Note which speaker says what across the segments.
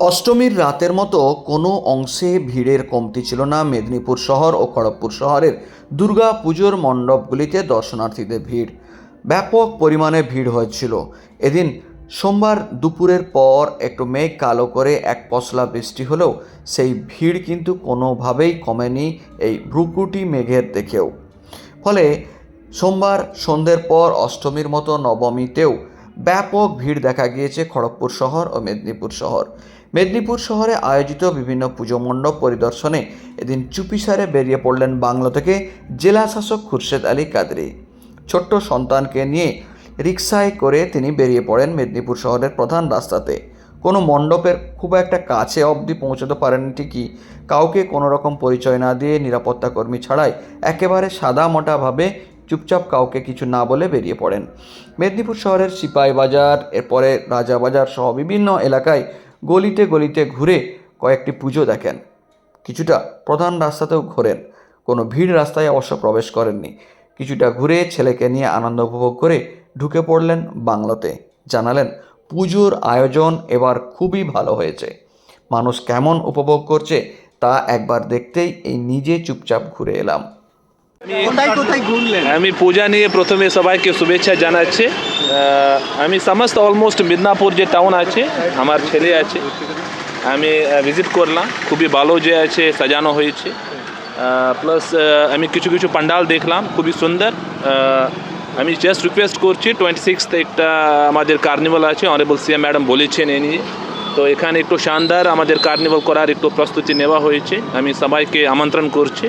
Speaker 1: অষ্টমীর রাতের মতো কোনো অংশে ভিড়ের কমতি ছিল না। মেদিনীপুর শহর ও খড়গপুর শহরের দুর্গা পুজোর মণ্ডপগুলিতে দর্শনার্থীদের ভিড়। ব্যাপক পরিমাণে ভিড় হয়েছিল। এদিন সোমবার দুপুরের পর একটু মেঘ কালো করে এক পশলা বৃষ্টি হলেও সেই ভিড় কিন্তু কোনোভাবেই কমেনি এই ভ্রুকুটি মেঘের দেখেও ফলে সোমবার সন্ধ্যের পর অষ্টমীর মতো নবমীতেও ব্যাপক ভিড় দেখা গিয়েছে খড়গপুর শহর ও মেদিনীপুর শহর। মেদিনীপুর শহরে আয়োজিত বিভিন্ন পুজো মণ্ডপ পরিদর্শনে এদিন চুপিসারে বেরিয়ে পড়লেন বাংলা থেকে জেলা শাসক খুরশেদ আলী কাদরি। ছোট্ট সন্তানকে নিয়ে রিকশায় করে তিনি বেরিয়ে পড়েন মেদিনীপুর শহরের প্রধান রাস্তাতে। কোনো মণ্ডপের খুব একটা কাছে অবধি পৌঁছতে পারেন ঠিকই। কাউকে কোনো রকম পরিচয় না দিয়ে নিরাপত্তা কর্মী ছাড়াই একেবারে সাদা মোটাভাবে চুপচাপ কাউকে কিছু না বলে বেরিয়ে পড়েন। মেদিনীপুর শহরের সিপাই বাজার, এরপরে রাজাবাজার সহ বিভিন্ন এলাকায় গলিতে গলিতে ঘুরে কয়েকটি পুজো দেখেন। কিছুটা প্রধান রাস্তাতেও ঘোরেন। কোনো ভিড় রাস্তায় অবশ্য প্রবেশ করেননি। কিছুটা ঘুরে ছেলেকে নিয়ে আনন্দ উপভোগ করে ঢুকে পড়লেন বাংলোতে। জানালেন, পুজোর আয়োজন এবার খুবই ভালো হয়েছে। মানুষ কেমন উপভোগ করছে তা একবার দেখতেই এই নিজে চুপচাপ ঘুরে এলাম।
Speaker 2: আমি পূজা নিয়ে প্রথমে সবাইকে শুভেচ্ছা জানাচ্ছি। আমি সমস্ত অলমোস্ট মিদনাপুর যে টাউন আছে আমার ছেলে আছে আমি ভিজিট করলাম। খুবই ভালো যে আছে সাজানো হয়েছে। প্লাস আমি কিছু কিছু পান্ডাল দেখলাম খুবই সুন্দর। আমি জাস্ট রিকোয়েস্ট করছি টোয়েন্টি সিক্সথ একটা আমাদের কার্নিভাল আছে অনারেবল সিএম ম্যাডাম বলেছেন এ নিয়ে। তো এখানে একটু শানদার আমাদের কার্নিভাল করার একটু প্রস্তুতি নেওয়া হয়েছে। আমি সবাইকে আমন্ত্রণ করছি।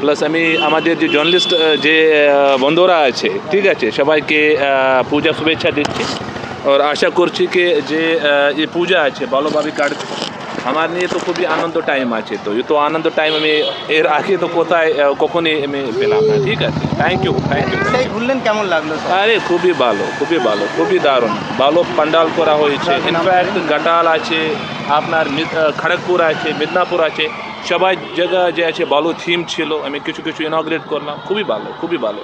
Speaker 2: প্লাস আমি আমাদের যে জার্নালিস্ট যে বন্ধুরা আছে ঠিক আছে সবাইকে পূজা শুভেচ্ছা দিচ্ছি। আর আশা করছি কি যে এই পূজা আছে ভালোভাবে কাটবে আমার নিয়ে তো খুবই আনন্দ টাইম আছে তো তো আনন্দ টাইম আমি এর আগে তো কোথায় কখনই আমি পেলাম না ঠিক আছে। থ্যাংক ইউ থ্যাংক ইউ
Speaker 3: ঘুরলেন কেমন লাগল
Speaker 2: আরে খুবই ভালো খুবই ভালো খুবই দারুণ। ভালো পান্ডাল করা হয়েছে। ইনফ্যাক্ট গাটাল আছে আপনার খড়গপুর আছে মিদনাপুর আছে। সবাই জায়গা যে আছে ভালো থিম ছিল, আমি কিছু কিছু ইনগ্রেট করলাম। খুবই ভালো খুবই ভালো।